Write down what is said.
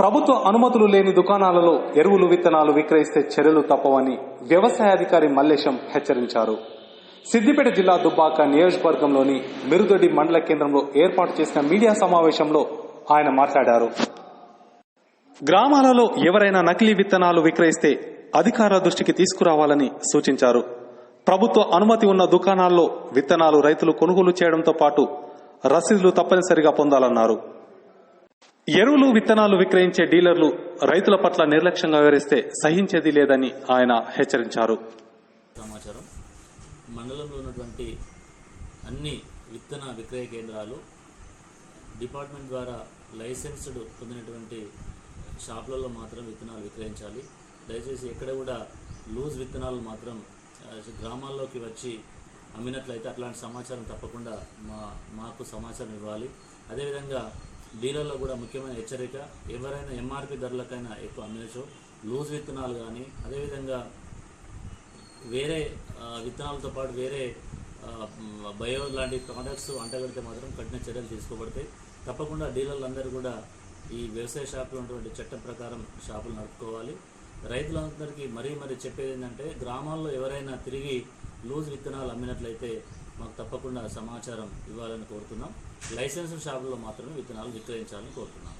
ప్రభుత్వ అనుమతులు లేని దుకాణాలలో ఎరువులు విత్తనాలు విక్రయిస్తే చర్యలు తప్పవని వ్యవసాయాధికారి మల్లేశం హెచ్చరించారు. సిద్దిపేట జిల్లా దుబ్బాక నియోజకవర్గంలోని మిరుదొడ్డి మండల కేంద్రంలో ఏర్పాటు చేసిన మీడియా సమావేశంలో ఆయన మాట్లాడారు. గ్రామాలలో ఎవరైనా నకిలీ విత్తనాలు విక్రయిస్తే అధికారుల దృష్టికి తీసుకురావాలని సూచించారు. ప్రభుత్వ అనుమతి ఉన్న దుకాణాల్లో విత్తనాలు రైతులు కొనుగోలు చేయడంతో పాటు రసీదులు తప్పనిసరిగా పొందాలన్నారు. ఎరువులు విత్తనాలు విక్రయించే డీలర్లు రైతుల పట్ల నిర్లక్ష్యంగా వివరిస్తే సహించేది లేదని ఆయన హెచ్చరించారు. సమాచారం. మండలంలో ఉన్నటువంటి అన్ని విత్తన విక్రయ కేంద్రాలు డిపార్ట్మెంట్ ద్వారా లైసెన్స్డ్ పొందినటువంటి షాపులలో మాత్రం విత్తనాలు విక్రయించాలి. దయచేసి ఎక్కడ కూడా లూజ్ విత్తనాలు మాత్రం గ్రామాల్లోకి వచ్చి అమ్మినట్లయితే అట్లాంటి సమాచారం తప్పకుండా మా మాకు సమాచారం ఇవ్వాలి. అదేవిధంగా డీలర్లో కూడా ముఖ్యమైన హెచ్చరిక ఎవరైనా ఎంఆర్పి ధరలకైనా ఎక్కువ అమ్మేసో లూజ్ విత్తనాలు కానీ అదేవిధంగా వేరే విత్తనాలతో పాటు వేరే బయో లాంటి ప్రోడక్ట్స్ అంటగడితే మాత్రం కఠిన చర్యలు తీసుకోబడతాయి. తప్పకుండా డీలర్లందరూ కూడా ఈ వ్యవసాయ షాపులు ఉన్నటువంటి చట్టం ప్రకారం షాపులు నడుపుకోవాలి. రైతులందరికీ మరీ మరీ చెప్పేది ఏంటంటే గ్రామాల్లో ఎవరైనా తిరిగి లూజ్ విత్తనాలు అమ్మినట్లయితే మాకు తప్పకుండా సమాచారం ఇవ్వాలని కోరుతున్నాం. లైసెన్స్ షాపుల్లో మాత్రమే విత్తనాలు విక్రయించాలని కోరుతున్నాం.